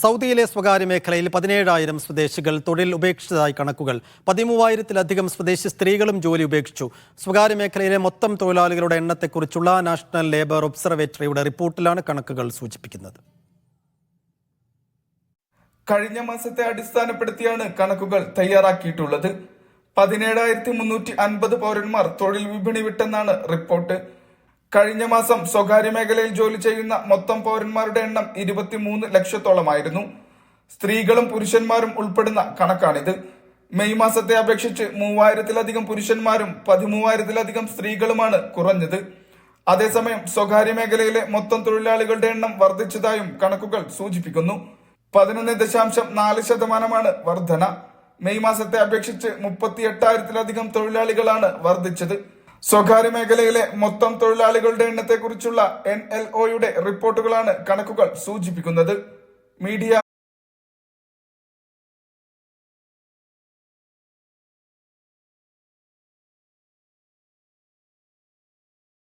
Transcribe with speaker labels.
Speaker 1: സൗദിയിലെ സ്വകാര്യ മേഖലയിൽ പതിനേഴായിരം സ്വദേശികൾ തൊഴിൽ ഉപേക്ഷിച്ചതായി കണക്കുകൾ. പതിമൂവായിരത്തിലധികം സ്വദേശി സ്ത്രീകളും ജോലി ഉപേക്ഷിച്ചു. സ്വകാര്യ മേഖലയിലെ മൊത്തം തൊഴിലാളികളുടെ എണ്ണത്തെക്കുറിച്ചുള്ള നാഷണൽ ലേബർ ഒബ്സർവേറ്ററിയുടെ റിപ്പോർട്ടിലാണ് കണക്കുകൾ സൂചിപ്പിക്കുന്നത്.
Speaker 2: കഴിഞ്ഞ മാസത്തെ അടിസ്ഥാനപ്പെടുത്തിയാണ് കണക്കുകൾ തയ്യാറാക്കിയിട്ടുള്ളത്. പതിനേഴായിരത്തി മുന്നൂറ്റി അൻപത് പൗരന്മാർ തൊഴിൽ വിപണി വിട്ടെന്നാണ് റിപ്പോർട്ട്. കഴിഞ്ഞ മാസം സ്വകാര്യ മേഖലയിൽ ജോലി ചെയ്യുന്ന മൊത്തം പൗരന്മാരുടെ എണ്ണം ഇരുപത്തിമൂന്ന് ലക്ഷത്തോളമായിരുന്നു. സ്ത്രീകളും പുരുഷന്മാരും ഉൾപ്പെടുന്ന കണക്കാണിത്. മെയ് മാസത്തെ അപേക്ഷിച്ച് മൂവായിരത്തിലധികം പുരുഷന്മാരും പതിമൂവായിരത്തിലധികം സ്ത്രീകളുമാണ് കുറഞ്ഞത്. അതേസമയം സ്വകാര്യ മേഖലയിലെ മൊത്തം തൊഴിലാളികളുടെ എണ്ണം വർദ്ധിച്ചതായും കണക്കുകൾ സൂചിപ്പിക്കുന്നു. പതിനൊന്ന് ദശാംശം നാല് ശതമാനമാണ് വർധന. മെയ് മാസത്തെ അപേക്ഷിച്ച് മുപ്പത്തി എട്ടായിരത്തിലധികം തൊഴിലാളികളാണ് വർദ്ധിച്ചത്. സ്വകാര്യ മേഖലയിലെ മൊത്തം തൊഴിലാളികളുടെ എണ്ണത്തെക്കുറിച്ചുള്ള എൻ എൽ ഒയുടെ റിപ്പോർട്ടുകളാണ് കണക്കുകൾ സൂചിപ്പിക്കുന്നത്. മീഡിയ